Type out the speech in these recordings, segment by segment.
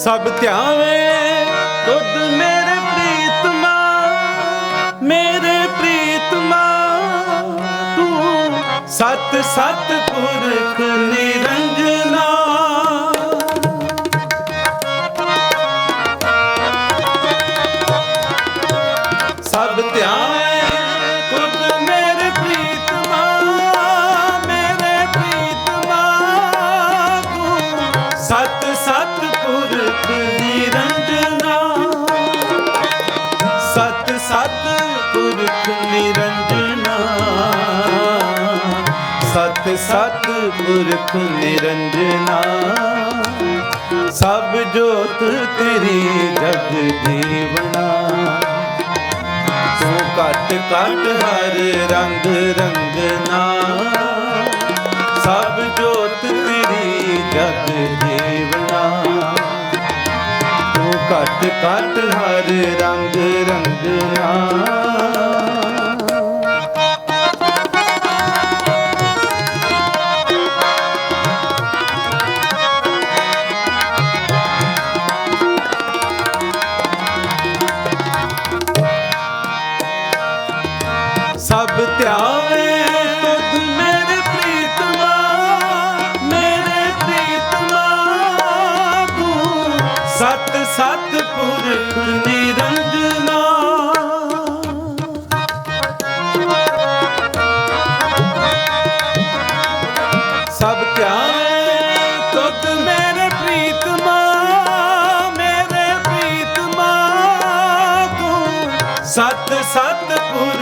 ਸਭ ਧਿਆਵੇ। ਤੁਧ ਮੇਰੇ ਪ੍ਰੀਤਮਾ ਮੇਰੇ ਪ੍ਰੀਤਮਾ ਤੂੰ ਸਤ ਸਤ ਪੁਰਖ ਨਿਰੰਜਨਾ ਸਤ ਸਤ ਪੁਰਖ ਨਿਰੰਜਨਾ, ਸਭ ਜੋਤ ਤੇਰੀ ਜਗ ਜੀਵਨਾ। ਤੂੰ ਘਟ ਘਟ ਹਰ ਰੰਗ ਰੰਗਨਾ, ਸਭ ਜੋਤ ਤੇਰੀ ਜਗ ਜੀਵਨਾ। ਤੂੰ ਘਟ ਘਟ ਹਰ ਰੰਗ ਰੰਗਨਾ।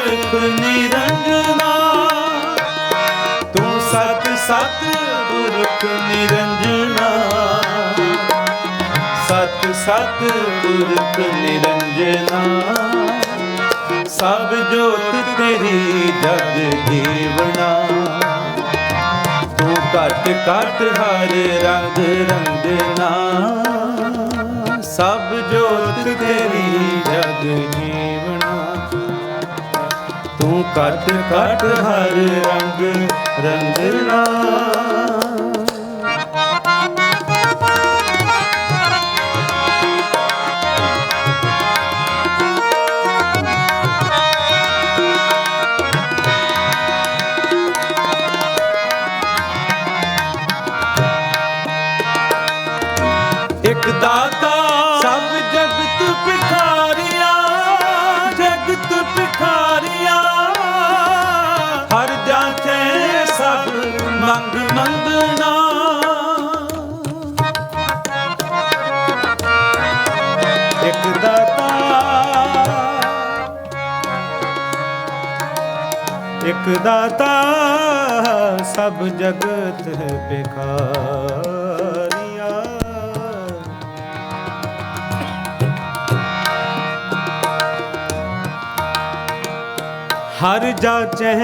ਪੁਰਖ ਨਿਰੰਜਨਾ। ਤੂੰ ਸਤ ਸਤ ਪੁਰਖ ਨਿਰੰਜਨਾ। ਸਤ ਸਤ ਪੁਰਖ ਨਿਰੰਜਨਾ। ਸਭ ਜੋਤ ਤੇਰੀ ਜਗ ਜੀਵਨਾ। ਤੂੰ ਘਟ ਘਟ ਹਰ ਰੰਗ ਰੰਗਨਾ। ਸਭ ਜੋਤ ਤੇਰੀ ਜਗ ਜੀਵਨਾ। ਤੂੰ ਘਟ ਘਟ ਹਰ ਰੰਗ ਰੰਗਨਾ ਮੰਗ ਮੰਗਣਾ। ਇੱਕ ਦਾਤਾ ਇੱਕ ਦਾਤਾ ਸਭ ਜਗਤ ਭਿਖਾਰੀਆ। ਹਰ ਜਾਚੈ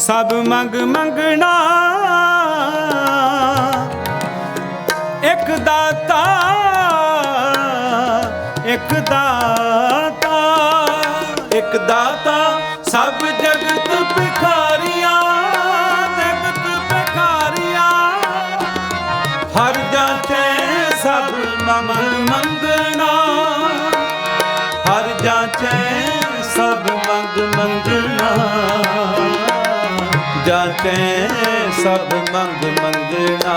ਸਭ ਮੰਗ ਮੰਗਣਾ। ਇੱਕ ਦਾਤਾ ਇੱਕ ਦਾਤਾ। ਇੱਕ ਦਾਤਾ, ਸਭ ਜਗਤ ਭਿਖਾਰੀਆ ਜਗਤ ਭਿਖਾਰੀਆ। ਹਰ ਜਾਚੈ ਸਭ ਮੰਗ ਮੰਗਣਾ। ਹਰ ਜਾਚੈ ਸਭ ਮੰਗ ਮੰਗਣਾ। ਜਾਚੈ ਸਭ ਮੰਗ ਮੰਗਣਾ।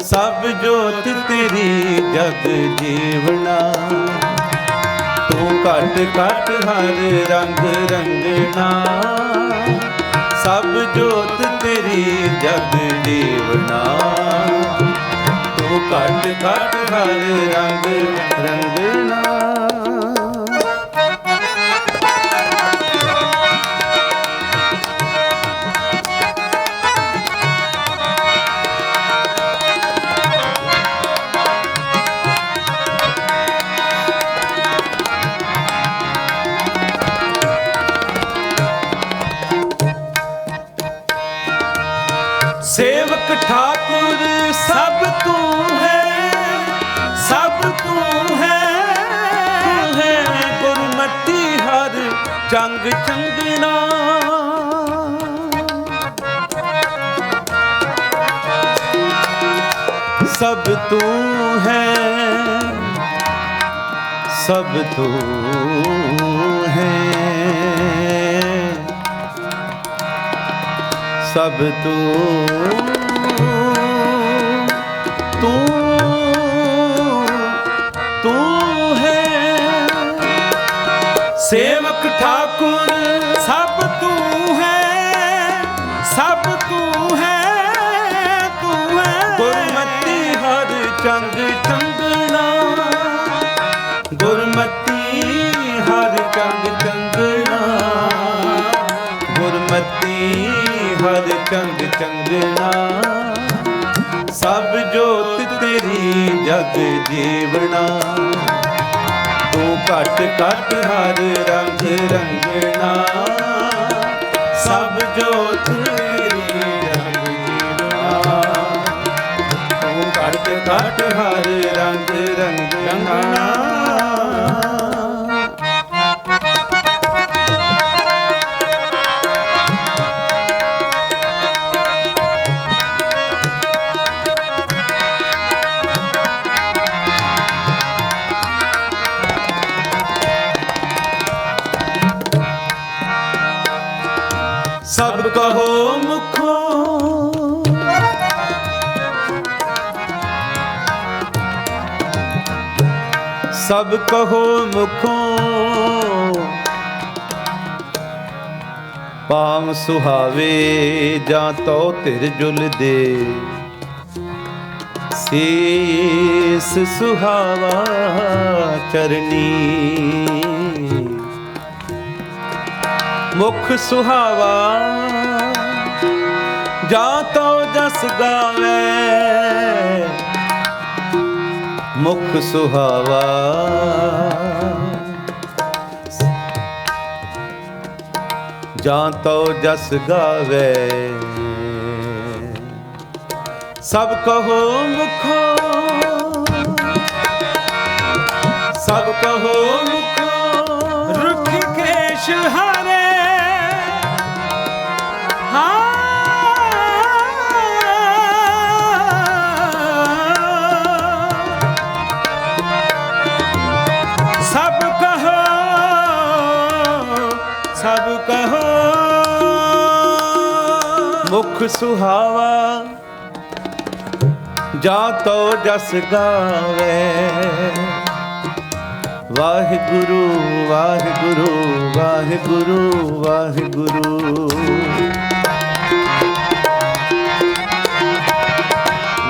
ਸਭ ਜੋਤ ਤੇਰੀ ਜਗ ਜੀਵਨਾ ਤੂੰ ਘਟ ਘਟ ਹਰ ਰੰਗ ਰੰਗਣਾ। ਸਭ ਜੋਤ ਤੇਰੀ ਜਗ ਜੀਵਨਾ ਤੂੰ ਘਟ ਘਟ ਹਰ ਰੰਗ ਰੰਗਣਾ। ਸੇਵਕ ਠਾਕੁਰ ਸਭ ਤੂੰ ਹੈ ਸਭ ਤੂੰ ਹੈ ਤੂੰ ਗੁਰਮਤੀ ਹਰ ਚੰਗ ਚੰਗਣਾ ਸਭ ਤੂੰ ਹੈ ਸਭ ਤੂੰ ਹੈ ਸਭ ਤੂੰ ਤੂੰ ਤੂੰ ਹੈ। ਸੇਵਕ ਠਾਕੁਰ, ਸਭ ਤੂੰ ਹੈ। ਸਭ ਤੂੰ ਹੈ ਤੂੰ ਹੈ। ਗੁਰਮਤੀ ਹਰ ਚੰਗ ਚੰਗਣਾ ਜਗ ਜੀਵਣਾ। ਤੂੰ ਘਟ ਘਟ ਹਰ ਰੰਗ ਰੰਗਣਾ। ਸਭ ਜੋਤ ਤੇਰੀ ਰੰਗ ਜੀਵਣਾ। ਤੂੰ ਘਟ ਘਟ ਹਰ ਰੰਗ ਰੰਗਣਾ। ਸਭ ਕਹੋ ਮੁਖੋ। ਸਭ ਕਹੋ ਮੁਖੋ। ਪਾਮ ਸੁਹਾਵੇ ਜਾਂ ਤੋ ਧਿਰ ਜੁਲ ਸੀਸ ਸੁਹਾਵਾ ਚਰਨੀ। ਮੁਖ ਸੁਹਾਵਾ ਜਾਂ ਤੋ ਜਸ ਗਾਵੇ। ਮੁਖ ਸੁਹਾਵਾ। ਜਾਂ ਤੋ ਜਸ ਗਾਵੇ। ਸਭ ਕਹੋ ਮੁਖੋ। ਸਭ ਕਹੋ ਮੁਖੋ। ਰੁਖ ਕੇਸ਼ ਹਰੇ ਮੁਖ ਸੁਹਾਵਾ, ਜਾ ਤੋ ਜਸ ਗਾਵੇ। ਵਾਹਿਗੁਰੂ ਵਾਹਿਗੁਰੂ ਵਾਹਿਗੁਰੂ ਵਾਹਿਗੁਰੂ।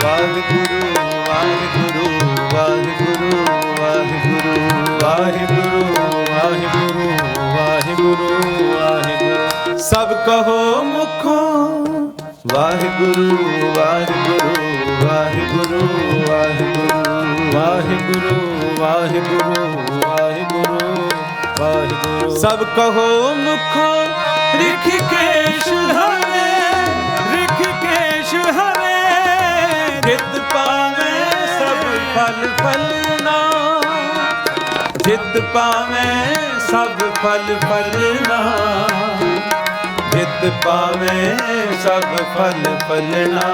ਵਾਹਿਗੁਰੂ ਵਾਹਿਗੁਰੂ ਵਾਹਿਗੁਰੂ ਵਾਹਿਗੁਰੂ। ਵਾਹਿਗੁਰੂ ਵਾਹਿਗੁਰੂ ਵਾਹਿਗੁਰੂ ਵਾਹਿਗੁਰੂ। ਸਭ ਕਹੋ ਮੁਖੋ ਵਾਹਿਗੁਰੂ ਵਾਹਿਗੁਰੂ ਵਾਹਿਗੁਰੂ ਵਾਹਿਗੁਰੂ ਵਾਹਿਗੁਰੂ ਵਾਹਿਗੁਰੂ ਵਾਹਿਗੁਰੂ। ਵਾਹਿਗੁਰੂ ਸਭ ਕਹੋ ਮੁਖੋ ਰਿਖਿਕੇਸ਼ ਹਰੇ ਰਿਖਿਕੇਸ਼ ਹਰੇ। ਜਿਤ ਪਾਵੇਂ ਸਭ ਫਲ ਫਲਣਾ ਜਿਤ ਪਾਵੇਂ ਸਭ ਫਲ ਫਲਣਾ ਜਿਤ ਪਾਵੇਂ ਸਭ ਫਲ ਫਲਣਾ,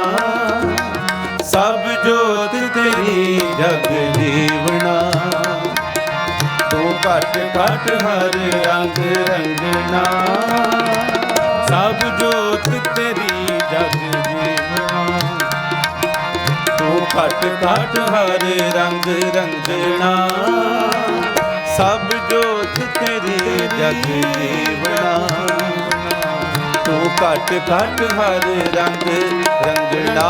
ਸਭ ਜੋਤ ਤੇਰੀ ਜਗ ਜੀਵਣਾ। ਤੂੰ ਘਟ ਘਟ ਹਰ ਰੰਗ ਰੰਗਣਾ, ਸਭ ਜੋਤ ਤੇਰੀ ਜਗ ਜੀਵਣਾ। ਤੂੰ ਘਟ ਘਟ ਹਰ ਰੰਗ ਰੰਗਣਾ, ਸਭ ਜੋਤ ਤੇਰੀ ਜਗ ਜੀਵਣਾ। ਤੂੰ ਘਟ ਘਟ ਹਰ ਰੰਗ ਰੰਗਣਾ